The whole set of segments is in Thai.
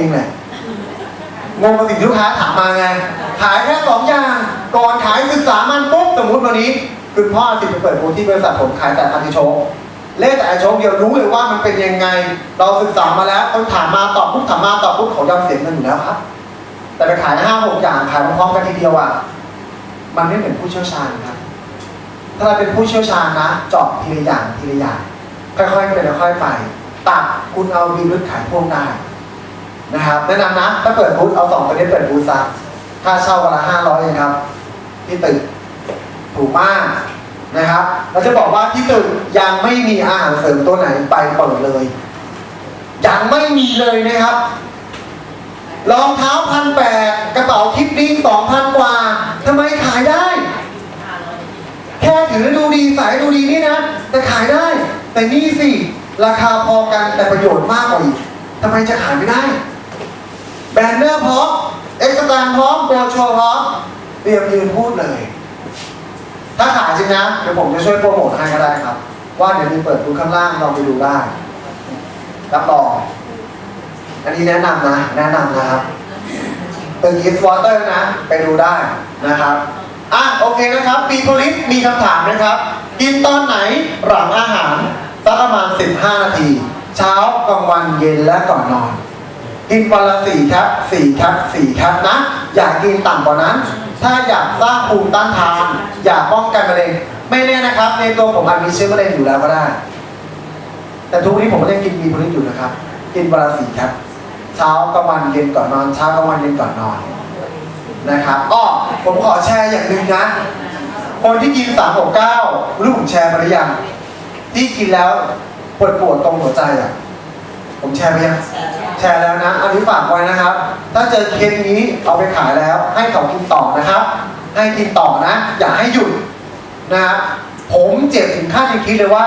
เองแหละงงกับสิ่งที่ลูกค้าถามมาไง ขายแค่สองอย่าง ก่อนขายศึกษามันปุ๊บสมมติวันนี้ คุณพ่อติดไปเปิดบูธที่บริษัทผมขายแต่อาติโชกเล่นแต่อาติโชกเดียวรู้เลยว่ามันเป็นยังไง เราศึกษามาแล้วต้องถามมาตอบปุ๊บถามมาตอบปุ๊บเขายอมเสียเงินอยู่แล้วครับ แต่ไปขายห้าหกอย่างขายพร้อมกันทีเดียวอะ มันไม่เหมือนผู้เชี่ยวชาญครับ ถ้าเราเป็นผู้เชี่ยวชาญนะเจาะทีละอย่างทีละอย่างค่อยๆเป็นค่อยๆไปตัดคุณเอาดีลึกขายพวกได้ นะครับแนะนำนะ ถ้าเปิดบูธเอาสองตัวนี้เปิดบูธซะค่าเช่าวันละห้าร้อยเองครับ ที่ตึกถูกมากนะครับ เราจะบอกว่าที่ตึกยังไม่มีอาหารเสริมตัวไหนไปเปิดเลย ยังไม่มีเลยนะครับรองเท้าพันแปดกระเป๋าทิปดิ้งสองพันกว่าทำไมขายได้ แค่ถือดูดีใส่ดูดีนี่นะ แต่ขายได้ แต่นี่สิ ราคาพอกันแต่ประโยชน์มากกว่าอีกทำไมจะขายไม่ได้ แบนเนอร์พร้อมเอ็กซ์ตานพร้อมโบรชัวพร้อมเตรียมยืนพูดเลย ถ้าขายจริงนะ เดี๋ยวผมจะช่วยโปรโมทให้ก็ได้ครับ ว่าเดี๋ยวมีเปิดดูข้างล่างลองไปดูได้รับรองอันนี้แนะนำนะ แนะนำนะครับเตึกอีสวอเตอร์นะ ไปดูได้นะครับอะโอเคนะครับปีโพลิสมีคำถามนะครับ กินตอนไหนหลังอาหารสักประมาณ 15 นาที เช้ากลางวันเย็นและก่อนนอน กินวันละสี่แคปสี่แคปสี่แคปนะ อย่ากินต่ำกว่านั้น ถ้าอยากสร้างภูมิต้านทาน อยากป้องกันมะเร็งไม่แน่นะครับ ในตัวผมอาจมีเชื้อมะเร็งอยู่แล้วก็ได้ แต่ทุกวันนี้ผมก็ยังกินมีโพลิสอยู่นะครับ กินวันละสี่แคปเช้ากลางวันเย็นก่อนนอนเช้ากลางวันเย็นก่อนนอนนะครับอ้อผมขอแชร์อย่างหนึ่งนะคนที่กิน3 6 9รู้ผมแชร์ไปหรือยังที่กินแล้วปวดปวดตรงหัวใจอะ ผมแชร์ไปยัง แชร์แล้วนะอันนี้ฝากไว้นะครับ ถ้าเจอเคสนี้เอาไปขายแล้ว ให้เขากินต่อนะครับ ให้กินต่อนะ อย่าให้หยุดนะครับผมเจ็บถึงขั้นยังคิดเลยว่า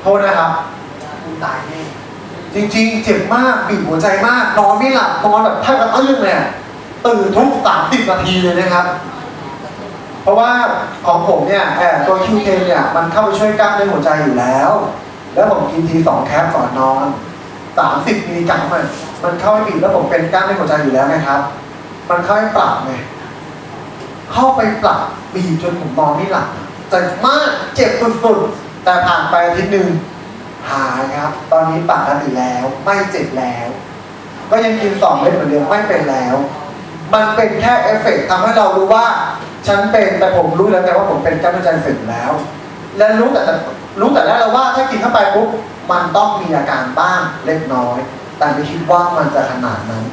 โทษนะครับกูตายแน่จริงๆ เจ็บมากบีบหัวใจมากนอนไม่หลับนอนแบบแทบจะตื้นเลยอะตื่นทุกสามสิบนาทีเลยนะครับ เพราะว่าของผมเนี่ยแอบตัวคิวเทนเนี่ยมันเข้าไปช่วยกล้ามเนื้อหัวใจอยู่แล้ว แล้วผมกินทีสองแคปก่อนนอน สามสิบมิลลิกรัมมันมันเข้าไปบีบแล้วผมเป็นกล้ามเนื้อหัวใจอยู่แล้วนะครับ มันเข้าไปปรับไงเข้าไปปรับบีบจนผมนอนไม่หลับเจ็บมากเจ็บสุดๆแต่ผ่านไปอาทิตย์หนึ่งหายครับ ตอนนี้ปกติแล้วไม่เจ็บแล้ว ก็ยังกินสองเม็ดเหมือนเดิมไม่เป็นแล้ว มันเป็นแค่เอฟเฟกต์ทำให้เรารู้ว่า ฉันเป็นแต่ผมรู้แล้วแต่ว่าผมเป็นกล้ามเนื้อใจเสร็จแล้ว และรู้แต่แต่รู้แต่แรกแล้วว่าถ้ากินเข้าไปปุ๊บ มันต้องมีอาการบ้างเล็กน้อย แต่ไม่คิดว่ามันจะขนาดนั้น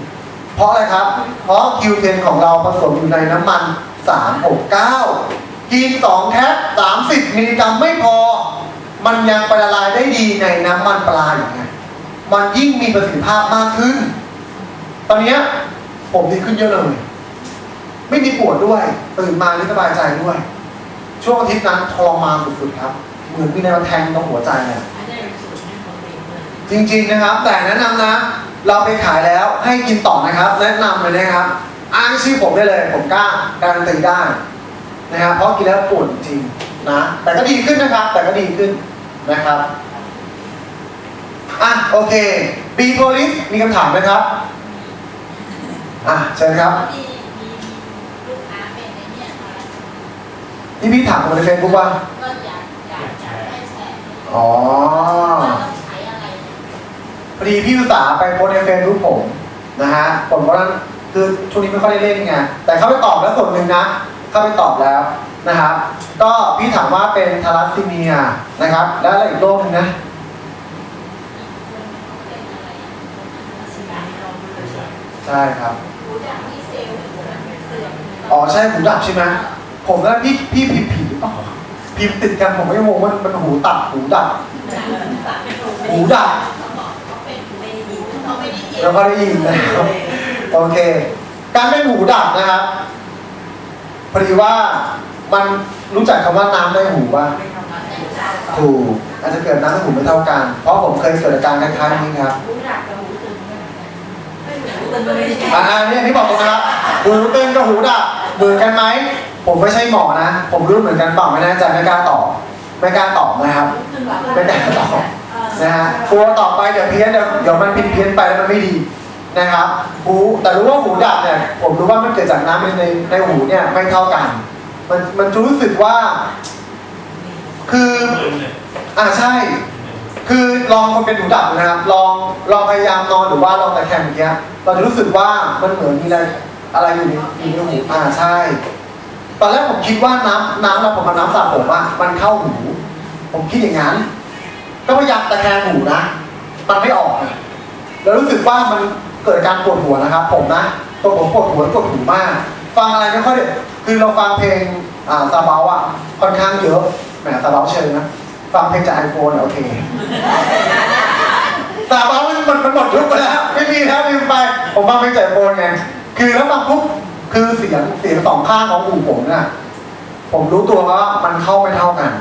เพราะอะไรครับ เพราะคิวเทนของเราผสมอยู่ในน้ำมัน 369 กิน 2แคป30 มิลลิกรัมไม่พอ มันยังไปละลายได้ดีในน้ำมันปลาอย่างเงี้ยมันยิ่งมีประสิทธิภาพมากขึ้น ตอนเนี้ยผมดีขึ้นเยอะเลย ไม่มีปวดด้วย ตื่นมานี่สบายใจด้วย ช่วงอาทิตย์นั้นทรมานสุดๆครับ เหมือนมีอะไรมาแทงตรงหัวใจเลย จริงๆนะครับ แต่แนะนำนะ เราไปขายแล้วให้กินต่อนะครับ แนะนำเลยนะครับอ้างชื่อผมได้เลย ผมกล้าการันตีได้นะครับเพราะกินแล้วปวดจริงๆนะแต่ก็ดีขึ้นนะครับ แต่ก็ดีขึ้นนะครับอะโอเคบีโพลิสมีคำถามไหมครับอะเชิญครับมีมีลูกค้าเป็นไอ้เนี่ยค่ะที่พี่ถามผมในเฟซบุ๊กว่าก็อยากอ พอดีพี่อุตสาห์ไปโพสต์ในเฟซบุ๊กผมนะฮะผมก็นั้นคือช่วงนี้ไม่ค่อยได้เล่นไงแต่เข้าไปตอบแล้วส่วนหนึ่งนะเข้าไปตอบแล้วนะครับ ก็พี่ถามว่าเป็นทารัสซีเมียนะครับ แล้วอะไรอีกโรคหนึงนะเป็นอะไรสิบาเราดูเลยใช่ครับหูดับที่เซลล์หรือมันเสื่อมอ๋อใช่หูดับใช่ไหมผมแล้วพี่พี่พิมพ์ผิดหรือเปล่าพิมพ์ติดกันผมไม่งงว่ามันหูตับหูดับหูดับ แล้วก็ได้ยินนะครับโอเค การเป็นหูดับนะครับพอดีว่ามันรู้จักคำว่าน้ำในหูว่าถูกอาจจะเกิดน้ำในหูไม่เท่ากัน เพราะผมเคยเกิดอาการคล้ายๆนี้ครับหูดับกับหูตึงไม่เหมือนหูตึงเลยอ่าเนี่ยที่บอกตรงนะครับหูตึงกับหูดับเหมือนกันไหมผมไม่ใช่หมอนะ ผมรู้เหมือนกันเปล่าไม่แน่ใจไม่กล้าตอบไม่กล้าตอบนะครับไม่กล้าตอบ นะฮะกลัวต่อไปเดี๋ยวเพี้ยนเดี๋ยวเดี๋ยวมันผิดเพี้ยนไปแล้วมันไม่ดีนะครับหูแต่รู้ว่าหูดับเนี่ยผมรู้ว่ามันเกิดจากน้ำในในในหูเนี่ยไม่เท่ากัน มันมันรู้สึกว่า คืออ่าใช่ คือลองคนเป็นหูดับนะครับลองลองพยายามนอนหรือว่าลองตะแคงอย่างเงี้ยเราจะรู้สึกว่ามันเหมือนมีอะไรอะไรอยู่ในอยู่ในหูอ่าใช่ ตอนแรกผมคิดว่าน้ำน้ำเราผมมาน้ำสระผมอะมันเข้าหู ผมคิดอย่างนั้น ก็พยายามตะแคงหูนะมันไม่ออกอะแล้วรู้สึกว่ามันเกิดการปวดหัวนะครับ ผมนะตัวผมปวดหัวปวดหูมาก ฟังอะไรไม่ค่อยได้คือเราฟังเพลงอ่าซาเบาอะค่อนข้างเยอะแหมซาเบาเชิญนะฟังเพลงจากไอโฟนโอเคซาเบามันมันมันหมดยุคไปแล้วไม่มีแล้วลืมไป ผมฟังเพลงจากไอโฟนไงคือแล้วฟังปุ๊บคือเสียงเสียงสองข้างของหูผมเนี่ยผมรู้ตัวว่ามันเข้าไม่เท่ากัน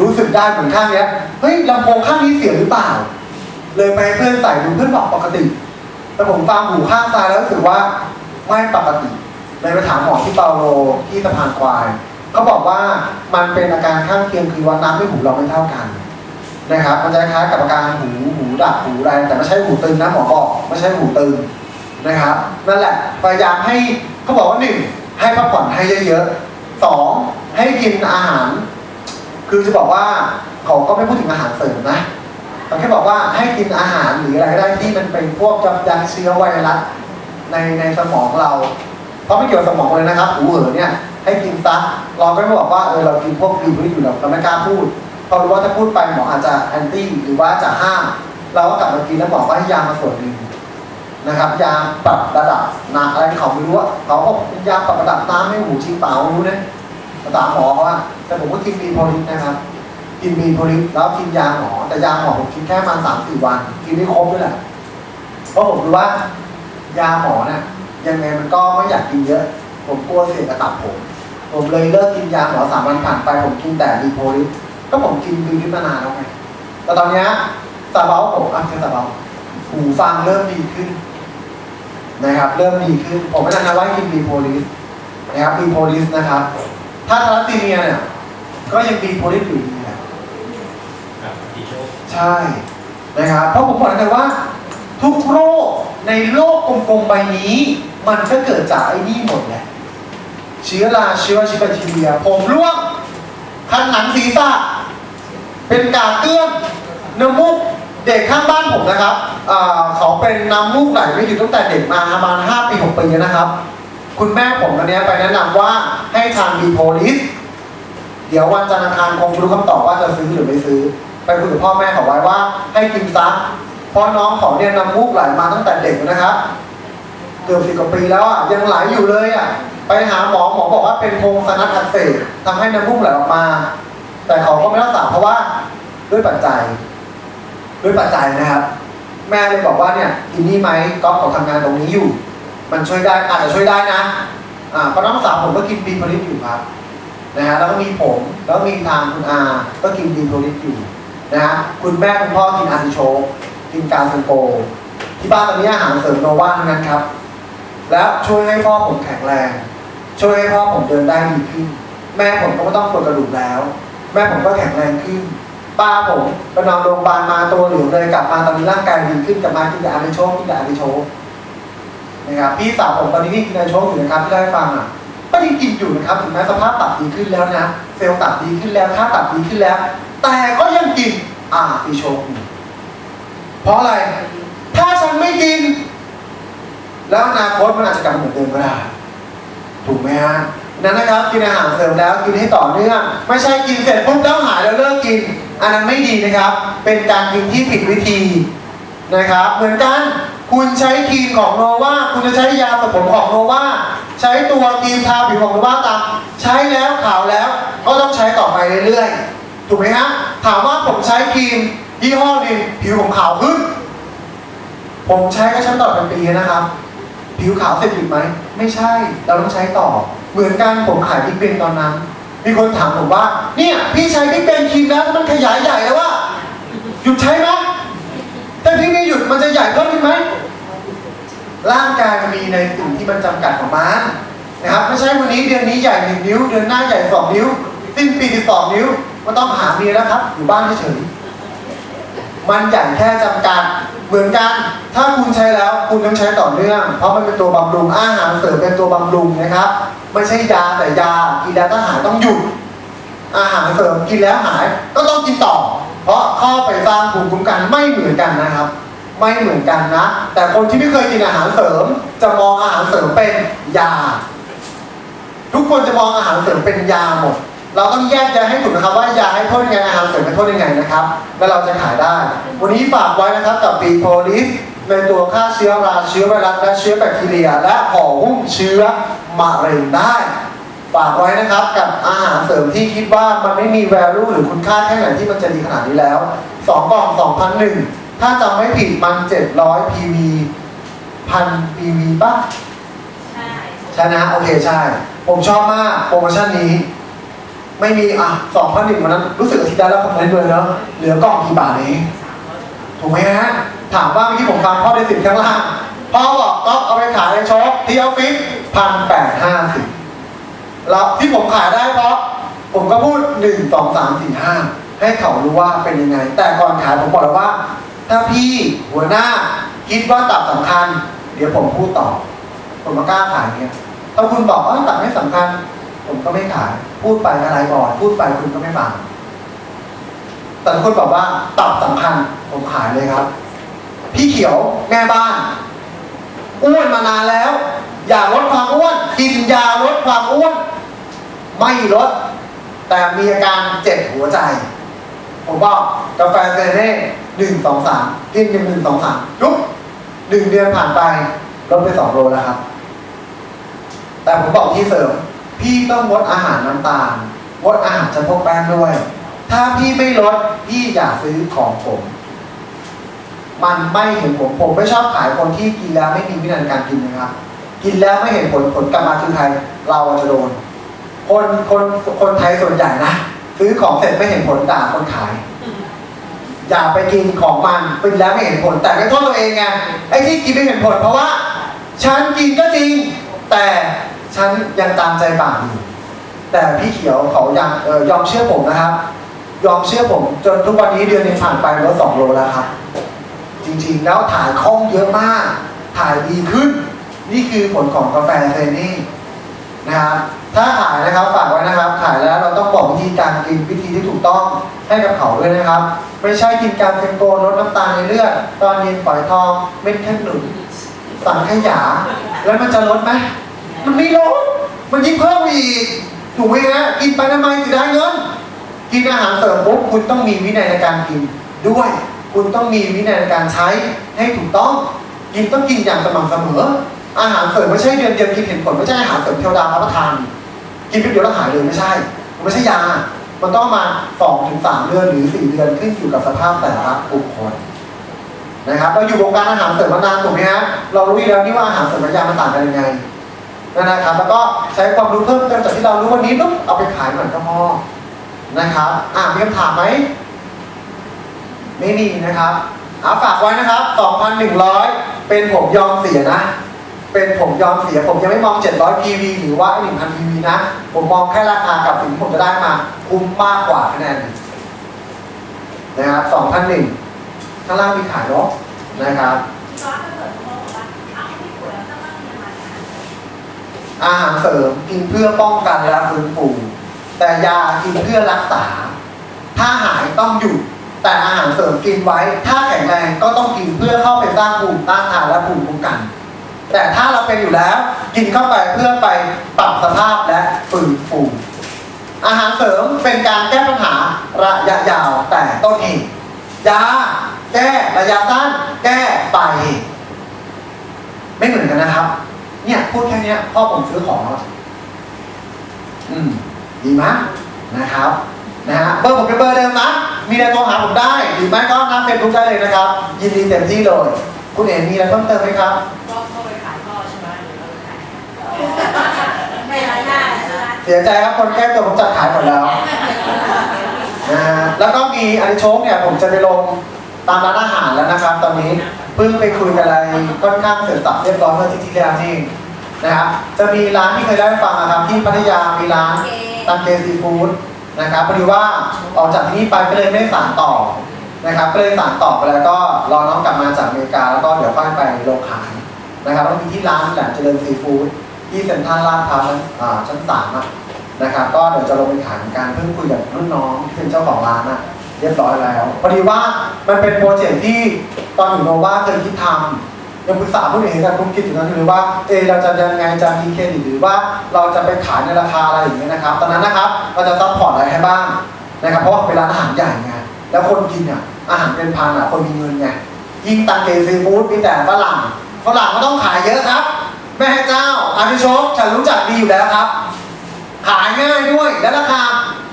รู้สึกได้เหมือนข้างเนี้ยเฮ้ยลำโพงข้างนี้เสียหรือเปล่า เลยไปเพื่อนใส่ดูเพื่อนบอกปกติ แต่ผมฟังหูข้างซ้ายแล้วรู้สึกว่าไม่ปกติเลยไปถามหมอที่เปาโลที่สะพานควายเขาบอกว่ามันเป็นอาการข้างเคียงคือว่าน้ำในหูเราไม่เท่ากันนะครับมันจะคล้ายกับอาการหูหูดับหูอะไรแต่ไม่ใช่หูตึงนะหมอบอกไม่ใช่หูตึงนะครับนั่นแหละพยายามให้เขาบอกว่าหนึ่งให้พักผ่อนให้เยอะๆสองให้กินอาหาร คือจะบอกว่าเขาก็ไม่พูดถึงอาหารเสริมนะเขาแค่บอกว่าให้กินอาหารหรืออะไรก็ได้ที่มันเป็นพวกยับยั้งเชื้อไวรัสในในสมองเราเพราะไม่เกี่ยวกับสมองเลยนะครับหูเหอเนี่ยให้กินซักเราก็ไม่บอกว่าเออเรากินพวกดีพวกนี้อยู่เราเราไม่กล้าพูดเพราะรู้ว่าถ้าพูดไปหมออาจจะแอนตี้หรือว่าจะห้ามเราก็กลับมากินแล้วหมอก็ให้ยามาส่วนหนึ่งนะครับ ยาปรับระดับน้ำอะไรเขาไม่รู้อะเขาก็ยาปรับระดับน้ำให้หูจริงเปล่ารู้นะ ภาษาหมอเขาว่าแต่ผมก็กินบีโพลิสนะครับ กินบีโพลิสแล้วกินยาหมอแต่ยาหมอผมกินแค่ประมาณสามสี่วัน กินไม่ครบด้วยแหละเพราะผมรู้ว่ายาหมอเนี่ยยังไงมันก็ไม่อยากกินเยอะ ผมกลัวเสียกระตับผม ผมเลยเลิกกินยาหมอสามวันผ่านไปผมกินแต่บีโพลิสก็ผมกินบีลิสมานานแล้วไงแต่ตอนนี้ซาเบาผมอะคือซาเบาหูฟังเริ่มดีขึ้นนะครับ เริ่มดีขึ้น ผมไม่นานนะว่ากินบีโพลิสนะครับบีโพลิสนะครับ ถ้าทารัสซีเมียเนี่ยก็ยังบีโพลิสอยู่ดีแหละใช่นะครับเพราะผมบอกเลยว่า ทุกโรคในโลกกลมๆใบนี้ มันก็เกิดจากไอ้นี่หมดแหละเชื้อราเชื้อชิบแบคทีเรีย ผมร่วงคันหนังศีรษะเป็นกากเกลื่อนน้ำมูกเด็กข้างบ้านผมนะครับอ่าเขาเป็นน้ำมูกไหลไม่หยุดตั้งแต่เด็กมาประมาณ5ปี6ปีนะครับ คุณแม่ผมตอนนี้ยไปแนะนำว่า ให้ทานบีโพลิสเดี๋ยววันจันทร์อังคารคงรู้คำตอบว่าจะซื้อหรือไม่ซื้อ ไปคุยกับพ่อแม่ขาไว้ว่า ให้กินซักเพราะน้องเขาเนี่ยน้ำมูกไหลมาตั้งแต่เด็กนะครับเกือบสิบกว่าปีแล้วอะยังไหลอยู่เลยอะไปหาหมอหมอบอกว่าเป็นโพรงสนัดอักเสบทำให้น้ำมูกไหลออกมา แต่เขาก็ไม่รักษาเพราะว่าด้วยปัจจัย ด้วยปัจจัยนะครับ แม่เลยบอกว่าเนี่ยกินนี่ไหมก๊อฟเขาทำงานตรงนี้อยู่ มันช่วยได้อาจจะช่วยได้นะ อ่าเพราะน้องสาวผมก็กินบีพลิสอยู่ครับนะฮะแล้วก็มีผมแล้วมีทางคุณอาก็กินดีโพลิสอยู่นะฮะคุณแม่คุณพ่อกินอาร์ติโชกกินกาเซนโปที่บ้านตอนนี้อาหารเสริมโนวาทั้งนั้นครับ แล้วช่วยให้พ่อผมแข็งแรง ช่วยให้พ่อผมเดินได้ดีขึ้น แม่ผมก็ไม่ต้องปวดกระดูกแล้ว แม่ผมก็แข็งแรงขึ้นป้าผมไปนอนโรงพยาบาลมาตัวเหลวเลยกลับมาตอนนี้ร่างกายดีขึ้นกลับมากินแต่อาริโชกกินแต่อาริโชก นะครับพี่สาวผมตอนนี้ที่กินอาร์ติโชกอยู่นะครับที่ได้ฟังอะก็ยังกินอยู่นะครับถึงแม้สภาพตับดีขึ้นแล้วนะเซลล์ตับดีขึ้นแล้วค่าตับดีขึ้นแล้ว แต่ก็ยังกินอ่าติโชกอยู่เพราะอะไร ถ้าฉันไม่กิน แล้วอนาคตมันอาจจะกลับเหมือนเดิมก็ได้ถูกไหมฮะนั้นนะครับกินอาหารเสริมแล้วกินให้ต่อเนื่องไม่ใช่กินเสร็จปุ๊บแล้วหายแล้วเลิกกิน อันนั้นไม่ดีนะครับ เป็นการกินที่ผิดวิธีนะครับ เหมือนกัน คุณใช้ครีมของโนวาคุณจะใช้ยาสระผมของโนวาใช้ตัวครีมทาผิวของโนวาตามใช้แล้วขาวแล้ว ก็ต้องใช้ต่อไปเรื่อยๆ ถูกไหมฮะ ถามว่าผมใช้ครีมยี่ห้อหนึงผิวผมขาวขึ้น ผมใช้ก็ใช้ต่อเป็นปีนะครับ ผิวขาวเสร็จหยุดไหม ไม่ใช่ เราต้องใช้ต่อ เหมือนกันผมขายบิ๊กเบนตอนนั้น มีคนถามผมว่า เนี่ย พี่ใช้บิ๊กเบนครีมแล้วมันขยายใหญ่แล้วว่า หยุดใช้ไหม ถ้าพี่ไม่หยุดมันจะใหญ่เพิ่มขึ้นไหมร่างกายมันมีในสิ่งที่มันจำกัดของมันนะครับไม่ใช่วันนี้เดือนนี้ใหญ่หนึ่งนิ้ว เดือนหน้าใหญ่สองนิ้ว สิ้นปีที่สองนิ้ว มันต้องหาเมียแล้วครับอยู่บ้านเฉยๆมันใหญ่แค่จำกัดเหมือนกัน ถ้าคุณใช้แล้วคุณต้องใช้ต่อเนื่อง เพราะมันเป็นตัวบำรุง อาหารเสริมเป็นตัวบำรุงนะครับ ไม่ใช่ยาแต่ยา กินแล้วถ้าหายต้องหยุด อาหารเสริมกินแล้วหายก็ต้องกินต่อ เพราะเข้าไปสร้างภูมิคุ้มกันไม่เหมือนกันนะครับ ไม่เหมือนกันนะ แต่คนที่ไม่เคยกินอาหารเสริม จะมองอาหารเสริมเป็นยา ทุกคนจะมองอาหารเสริมเป็นยาหมด เราต้องแยกแยะให้ถูกนะครับว่ายาให้โทษยังไงอาหารเสริมให้โทษยังไงนะครับ แล้วเราจะขายได้ วันนี้ฝากไว้นะครับกับปีโพลิสเป็นตัวฆ่าเชื้อราเชื้อไวรัสและเชื้อแบคทีเรีย และห่อหุ้มเชื้อมะเร็งได้ ฝากไว้นะครับกับอาหารเสริมที่คิดว่ามันไม่มี value หรือคุณค่าแค่ไหนที่มันจะดีขนาดนี้แล้ว2กล่อง2,001ถ้าจำไม่ผิดมัน700 PV พัน PV ป่ะใช่ใช่นะโอเคใช่ ผมชอบมากโปรโมชั่นนี้ ไม่มีอะสองพันหนึ่งวันนั้นรู้สึกอาทิตย์ได้แล้วคอมเมนต์เลยเนาะเหลือกล่องกี่บาทเองถูกไหมฮะถามว่าเมื่อกี้ผมฟังพ่อได้สิบข้างล่างพ่อบอกก็เอาไปขายในช็อปที่ออฟฟิศพันแปดห้าสิบ แล้วที่ผมขายได้เพราะ ผมก็พูดหนึ่งสองสามสี่ห้าให้เขารู้ว่าเป็นยังไง แต่ก่อนขายผมบอกแล้วว่า ถ้าพี่หัวหน้าคิดว่าตับสำคัญ เดี๋ยวผมพูดต่อ ผมมากล้าขายเนี่ยถ้าคุณบอกว่าตับไม่สำคัญ ผมก็ไม่ขาย พูดไปอะไรก่อนพูดไปคุณก็ไม่ฟังแต่คุณบอกว่าตับสำคัญ ผมขายเลยครับ พี่เขียวแม่บ้านอ้วนมานานแล้ว อยากลดความอ้วนกินยาลดความอ้วน ไม่ลด แต่มีอาการเจ็บหัวใจ ผมบอกกาแฟเซเน่หนึ่งสองสามกินหนึ่งหนึ่งสองสามยุบหนึ่งเดือนผ่านไปลดไปสองโลแล้วครับ แต่ผมบอกที่เสริม พี่ต้องงดอาหารน้ำตาลงดอาหารจำพวกแป้งด้วย ถ้าพี่ไม่ลดพี่อย่าซื้อของผม มันไม่เห็นผลผมไม่ชอบขายคนที่กินแล้วไม่มีวินัยการกินนะครับ กินแล้วไม่เห็นผลผลกลับมาคือใครเราจะโดน คนคนคนไทยส่วนใหญ่นะซื้อของเสร็จไม่เห็นผลด่าคนขาย อย่าไปกินของมันกินแล้วไม่เห็นผล แต่ไม่โทษตัวเองไงไอ้ที่กินไม่เห็นผลเพราะว่า ฉันกินก็จริง แต่ฉันยังตามใจปากอยู่แต่พี่เขียวเขายังเออยอมเชื่อผมนะครับ ยอมเชื่อผมจนทุกวันนี้เดือนนึงผ่านไปลดสองโลแล้วครับ จริงๆแล้วถ่ายคล่องเยอะมาก ถ่ายดีขึ้น นี่คือผลของกาแฟเซนี่ นะครับถ้าขายนะครับฝากไว้นะครับ ขายแล้วเราต้องบอกวิธีการกินวิธีที่ถูกต้องให้กับเขาด้วยนะครับ ไม่ใช่กินการเทมโกลดน้ำตาลในเลือด ตอนเย็นฝอยทองเม็ดแค่หนุนสังขยา แล้วมันจะลดไหมมันไม่ลดมันยิ่งเพิ่มอีกถูกไหมฮะกินไปทำไมเสียดายเงินกินอาหารเสริมปุ๊บคุณต้องมีวินัยในการกินด้วย คุณต้องมีวินัยในการใช้ให้ถูกต้อง กินต้องกินอย่างสม่ำเสมอ อาหารเสริมไม่ใช่เดือนเดียวกินเห็นผลไม่ใช่อาหารเสริมเทวดารับประทาน กินไปเดียวแล้วหายเลยไม่ใช่มันไม่ใช่ยา มันต้องมาสองถึงสามเดือนหรือสี่เดือนขึ้นอยู่กับสภาพแต่ละบุคคลนะครับเราอยู่วงการอาหารเสริมมานานถูกไหมฮะเรารู้อยู่แล้วนี่ว่าอาหารเสริมกับยามันต่างกันยังไงนะครับแล้วก็ใช้ความรู้เพิ่มเติมจากที่เรารู้วันนี้ปุ๊บเอาไปขายเหน่อยก็พอนะครับอ่ามีคำถามไหมไม่มีนะครับเอาฝากไว้นะครับ 2,100 เป็นผมยอมเสียนะ เป็นผมยอมเสีย ผมยังไม่มอง 700 PV หรือว่า 1,000 PV นะ ผมมองแค่ราคากับสิ่งที่ผมจะได้มา คุ้มมากกว่าคะแนนนะครับ2,001ข้างล่างมีขายเนาะนะครับอาเอาไม่ป่วยแล้วจะต้องมีอะไรนะอาหารเสริมกินเพื่อป้องกันและฟื้นฟูแต่ยากินเพื่อรักษา ถ้าหายต้องหยุด แต่อาหารเสริมกินไว้ ถ้าแข็งแรงก็ต้องกินเพื่อเข้าไปสร้างภูมิต้านทานและภูมิคุ้มกัน แต่ถ้าเราเป็นอยู่แล้ว กินเข้าไปเพื่อไปปรับสภาพและฟื้นฟูอาหารเสริมเป็นการแก้ปัญหาระยะยาวแต่ต้นเหตุยาแก้ระยะสั้นแก้ไปไม่เหมือนกันนะครับ เนี่ยพูดแค่นี้พ่อผมซื้อของแล้วอืมดีมั้ยนะครับนะฮะเบอร์ผมเป็นเบอร์เดิมนะมีอะไรโทรหาผมได้หรือไม่ก็น้าเฟซบุ๊กได้เลยนะครับ ยินดีเต็มที่เลย คุณเอ๋มีอะไรเพิ่มเติมไหมครับ ก็เข้าไปขายพ่อใช่ไหมหรือเราขายไม่ไรหน้าใช่ไหมเสียใจครับคนแก้ตัวผมจัดขายหมดแล้วนะฮะแล้วก็มีอันโชคเนี่ยผมจะไปลงตามร้านอาหารแล้วนะครับ ตอนนี้เพิ่งไปคุยกับอะไรค่อนข้างเสร็จสับเรียบร้อยเมื่อที่ที่แล้วนี่นะครับจะมีร้านที่เคยได้ฟังนะครับ ที่พัทยามีร้านตังเกซีฟู้ดนะครับพอดีว่าออกจากที่นี่ไปก็เลยไม่ได้สานต่อ นะครับก็เลยสั่งต่อไปแล้วก็รอน้องกลับมาจากอเมริกาแล้วก็เดี๋ยวค่อยไปลงขายนะครับแล้วมีที่ร้านแหลมเจริญซีฟู้ดที่เซ็นทรัลลาดพร้าวชั้นอ่าชั้นสามอะนะครับก็เดี๋ยวจะลงไปขายเหมือนกันเพิ่งคุยกับรุ่นน้องที่เป็นเจ้าของร้านอะเรียบร้อยแล้วพอดีว่ามันเป็นโปรเจกต์ที่ตอนอยู่โนวาเคยคิดทำยังปรึกษาผู้บริหารกับคุณคิดอยู่นั้นอยู่เลยว่าเออเราจะยังไงจะมีเครดิตหรือว่าเราจะไปขายในราคาอะไรอย่างเงี้ยนะครับ ตอนนั้นนะครับเราจะซัพพอร์ตอะไรให้บ้างนะครับเพราะว่าเป็นร้านอาหารใหญ่ไงแล้วคนกินอะ อาหารเป็นพันอะคนมีเงินไงยิ่งตังเกซีฟู้ดมีแต่ฝรั่งฝรั่งก็ต้องขายเยอะครับ แม่เจ้าอาทิโชคฉันรู้จักดีอยู่แล้วครับ ขายง่ายด้วยและราคา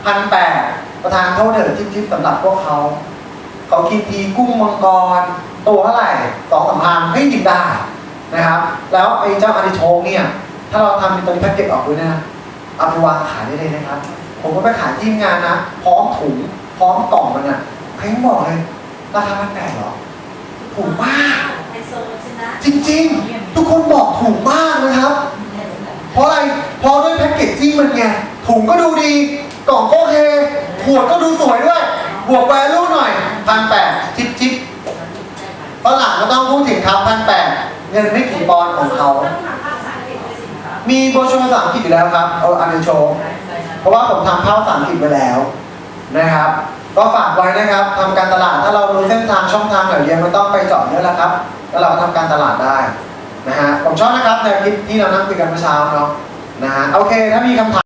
พันแปดประธานโทษเถอะทิปๆสำหรับพวกเขา เขาคิดทีกุ้งมังกร ตัวเท่าไหร่สองสามพันไม่หยิบได้นะครับ แล้วไอ้เจ้าอาริโชกเนี่ย ถ้าเราทำเป็นตัวแพ็กเกจออกด้วยนะเอาไปวางขายได้เลยนะครับ ผมก็ไปขายที่งานนะ พร้อมถุงพร้อมกล่องมันอะ ใครบอกเลยราคาพันแปดหรอถูกมากไฮโซชนะจริง ๆ ทุกคนบอกถูกมากนะครับ เพราะอะไรเพราะด้วยแพ็กเกจจิ้งมันไงถุงก็ดูดีกล่องก็โอเคขวดก็ดูสวยด้วย บวกแวลูหน่อยพันแปดจิบจิบฝรั่งก็ต้องพูดถึงครับพันแปดเงินไม่กี่ปอนด์ของเขาต้องทำภาพภาษาอังกฤษด้วยสิคะมีโบรชัวร์ภาษาอังกฤษอยู่แล้วครับเอาอันนี้โชว์เพราะว่าผมทำภาพภาษาอังกฤษไปแล้วนะครับ ก็ฝากไว้นะครับทำการตลาดถ้าเรารู้เส้นทางช่องทางไหนเรียนไม่ต้องไปเจาะเยอะแล้วครับ แล้วเราก็ทำการตลาดได้นะฮะผมชอบนะครับแนวคิดที่เรานั่งคุยกันเมื่อเช้าเนาะนะฮะโอเคถ้ามีคำถาม